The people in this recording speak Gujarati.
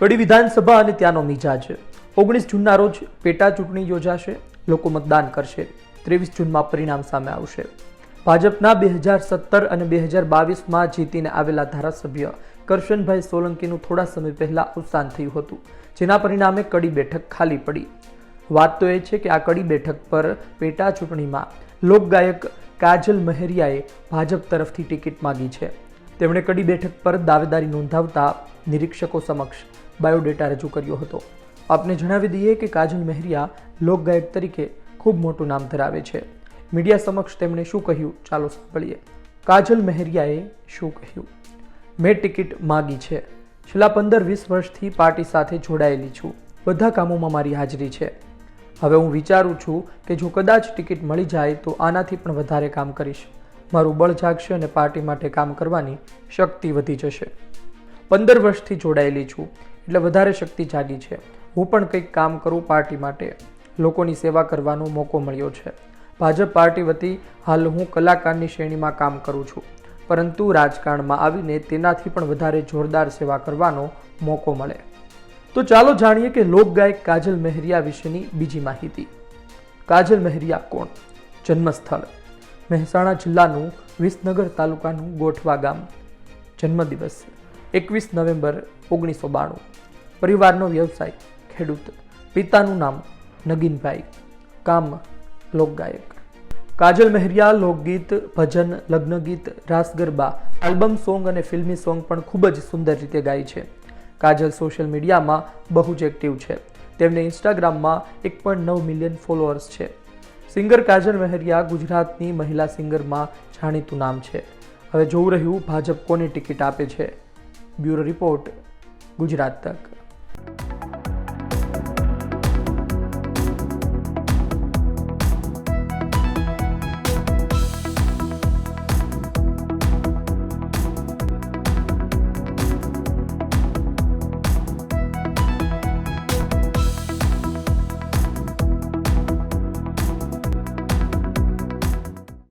કડી વિધાનસભા અને ત્યાંનો મિજાજ. ઓગણીસ જૂનના રોજ પેટા ચૂંટણી યોજાશે, લોકો મતદાન કરશે. ત્રેવીસ જૂનમાં પરિણામ સામે આવશે. ભાજપના બે હજાર સત્તર અને બે હજાર બાવીસમાં જીતીને આવેલા ધારાસભ્ય કરશનભાઈ સોલંકીનું થોડા સમય પહેલા અવસાન થયું હતું, જેના પરિણામે કડી બેઠક ખાલી પડી. વાત તો એ છે કે આ કડી બેઠક પર પેટા ચૂંટણીમાં લોકગાયક કાજલ મહેરિયાએ ભાજપ તરફથી ટિકિટ માગી છે. તેમણે કડી બેઠક પર દાવેદારી નોંધાવતા નિરીક્ષકો સમક્ષ બાયોડેટા રજૂ કર્યો હતો. આપને જણાવી દઈએ કે કાજલ મહેરિયા લોકગાયક તરીકે ખૂબ મોટું નામ ધરાવે છે. મીડિયા સમક્ષ તેમણે શું કહ્યું? ચાલો સાંભળીએ. કાજલ મહેરિયાએ શું કહ્યું? મેં ટિકિટ માગી છે. છેલ્લા પંદર વીસ વર્ષથી પાર્ટી સાથે જોડાયેલી છું. બધા કામોમાં મારી હાજરી છે. હવે હું વિચારું છું કે જો કદાચ ટિકિટ મળી જાય તો આનાથી પણ વધારે કામ કરીશ. મારું બળ જાગશે અને પાર્ટી માટે કામ કરવાની શક્તિ વધી જશે. પંદર વર્ષથી જોડાયેલી છું, એટલે વધારે શક્તિ જાગી છે. હું પણ કંઈક કામ કરું પાર્ટી માટે. લોકોની સેવા કરવાનો મોકો મળ્યો છે. ભાજપ પાર્ટી વતી હાલ હું કલાકારની શ્રેણીમાં કામ કરું છું. પરંતુ રાજકારણમાં આવીને તેનાથી પણ વધારે જોરદાર સેવા કરવાનો મોકો મળે. તો ચાલો જાણીએ કે લોકગાયક કાજલ મહેરિયા વિશેની બીજી માહિતી. કાજલ મહેરિયા કોણ? જન્મસ્થળ. મહેસાણા જિલ્લાનું વિસનગર તાલુકાનું ગોઠવા ગામ. જન્મદિવસ એકવીસ નવેમ્બર ઓગણીસો બાણું. પરિવારનો વ્યવસાય ખેડૂત. પિતાનું નામ નગીનભાઈ. કામ લોકગાયક. કાજલ મહેરિયા લોકગીત, ભજન લગ્નગીત રાસ ગરબા, આલ્બમ સોંગ અને ફિલ્મી સોંગ પણ ખૂબ જ સુંદર રીતે ગાય છે. કાજલ સોશિયલ મીડિયામાં બહુ જ એક્ટિવ છે. તેમને ઇન્સ્ટાગ્રામમાં એક પોઈન્ટ નવ મિલિયન ફોલોઅર્સ છે. સિંગર કાજલ મહેરિયા ગુજરાતની મહિલા સિંગરમાં જાણીતું નામ છે. હવે જોવું રહ્યું ભાજપ કોની ટિકિટ આપે છે. બ્યુરો રિપોર્ટ ગુજરાત તક.